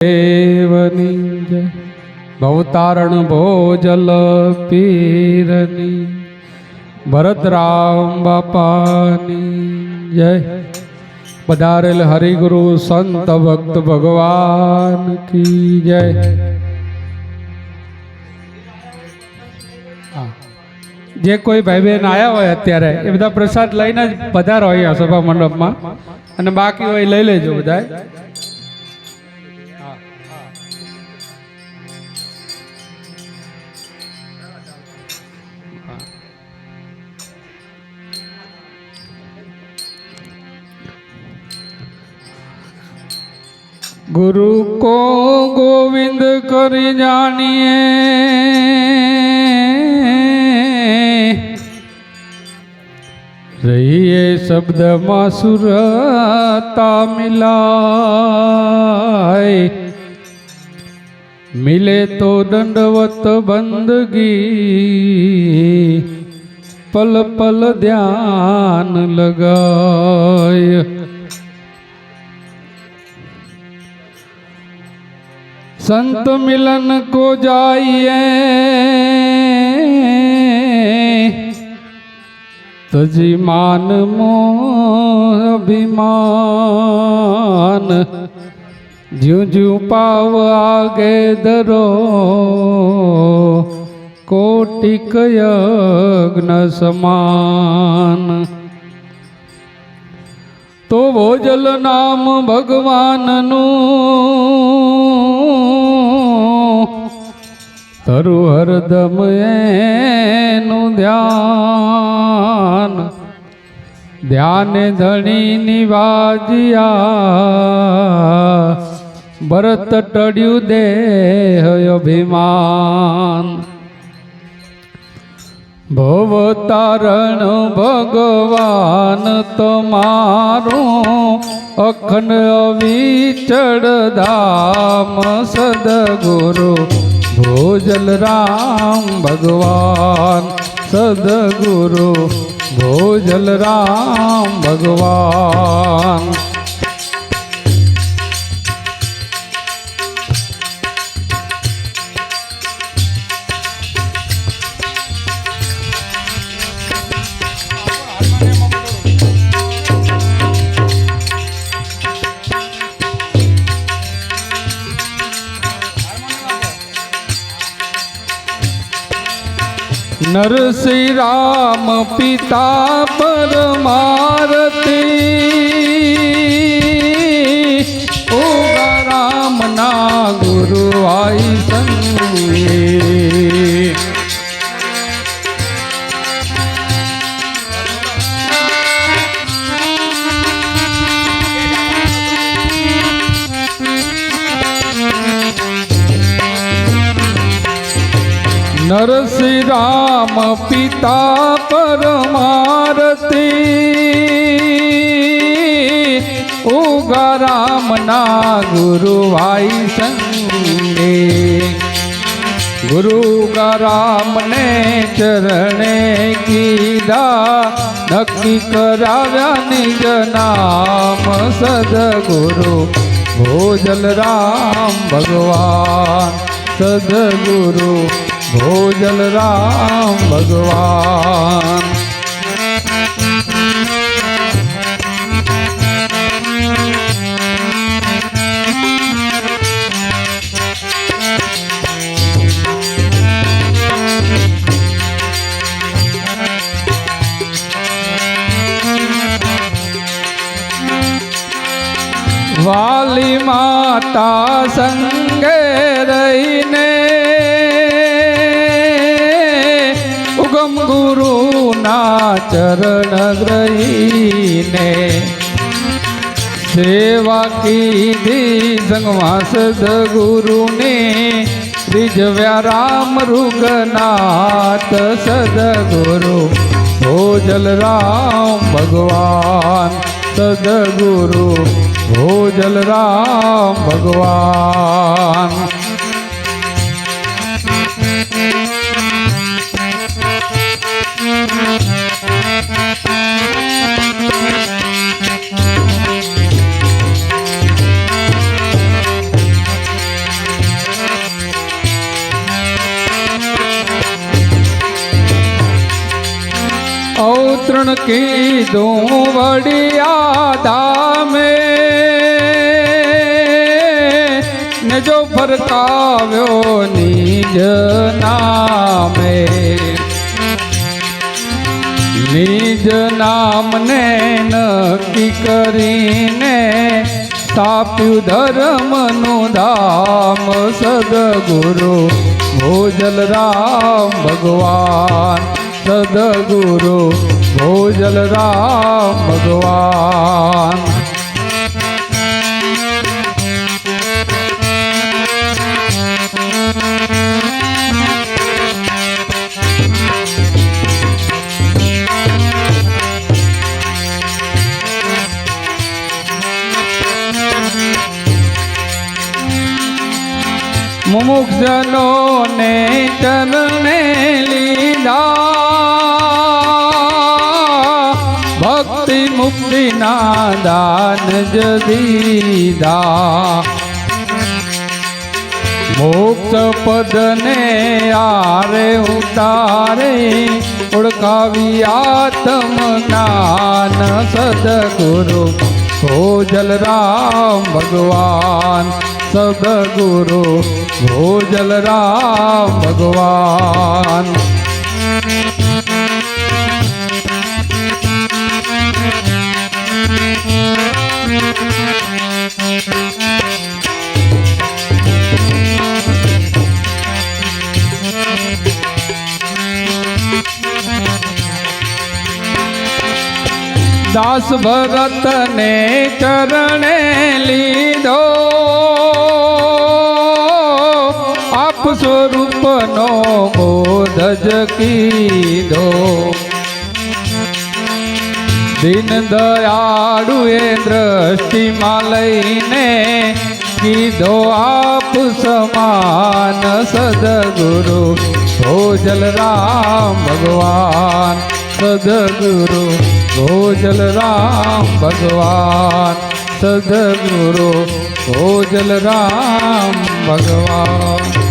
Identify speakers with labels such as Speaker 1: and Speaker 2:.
Speaker 1: દેવની જય ભવતારણ ભોજલ પીરની, ભરતરામ બાપાની જય. પધારેલ હરિગુરુ સંત ભક્ત ભગવાન કી જય. જે કોઈ ભાઈ બહેન આવ્યા હોય અત્યારે, એ બધા પ્રસાદ લઈને જ પધારો અહીંયા સભા મંડપમાં. અને બાકી હોય લઈ લેજો બધા ગુરુ કો ગોવિંદ કરી જાણીએ. રહીએ શબ્દમાં સુરતા મિલાય મિલે તો દંડવત બંદગી. પલ પલ ધ્યાન લગાય. संत मिलन को जाइए तजी मान मोह अभिमान ज्यों ज्यों पाव आगे दरो कोटिक यज्ञ समान तो भोजल नाम भगवान नू તરુ હરદમ એનું ધ્યાન. ધ્યાન ધણી નિવાજિયા. ભરત ટળ્યું દેહ અભિમાન. ભવતારણ ભગવાન તમારું અખંડ અવિચળ ધામ સદગુરુ ભોજલ રામ ભગવાન સદગુરુ ભોજલ રામ ભગવાન નરસિંહ રામ પિતા પરમારતી ઓ રામ ના ગુરુ આઈ સંગે નરસિંહ રામ પિતા પરમારતી ઉગા રામ ના ગુરુ ભાઈ સંગે ગુરુ રામ ને ચરણે કીધા, નક્કી કરાવ્યા નિજ નામ સદગુરુ. ભોજલ રામ ભગવાન, સદગુરુ ભોજલ રામ ભગવાન વાલી માતા સંગે રહીને ઉગમ ગુરુ ના ચરણ ગ્રહીને સેવા કીધી સંગમાં સદગુરુને રીઝવ્યા રામ રૂગનાથ સદગુરુ. ભોજલ રામ ભગવાન સદગુરુ. ભોજલ રામ ભગવાન ત્રણ કીધું વડિયા ધામે. ને જો ફરકાવ્યો નિજ નામે. નિજ નામને નક્કી કરીને સ્થાપ્યું ધર્મનું ધામ સદગુરુ. ભોજલ રામ ભગવાન સદગુરુ. ભોજલ રામ ભગવાન મુમુક્ષજનોને ચરણે લીધા ભક્તિ મુક્તિના દાન જદીદા મોક્ષ પદને આરે ઉતારે, ઓળખાવી આત્મ જ્ઞાન સદગુરુ. ભોજલ રામ ભગવાન, સદગુરુ. ભોજલ રામ ભગવાન. દાસ ભગતને ચરણે લીધો. આપ સ્વરૂપનો બોધ જ કીધો. દિન દયાળુએ દ્રષ્ટિમાં લઈને કીધો, આપ સમાન સદગુરુ, ભોજલ રામ ભગવાન, સદગુરુ. ભોજલ રામ ભગવાન સદગુરુ ભોજલ રામ ભગવાન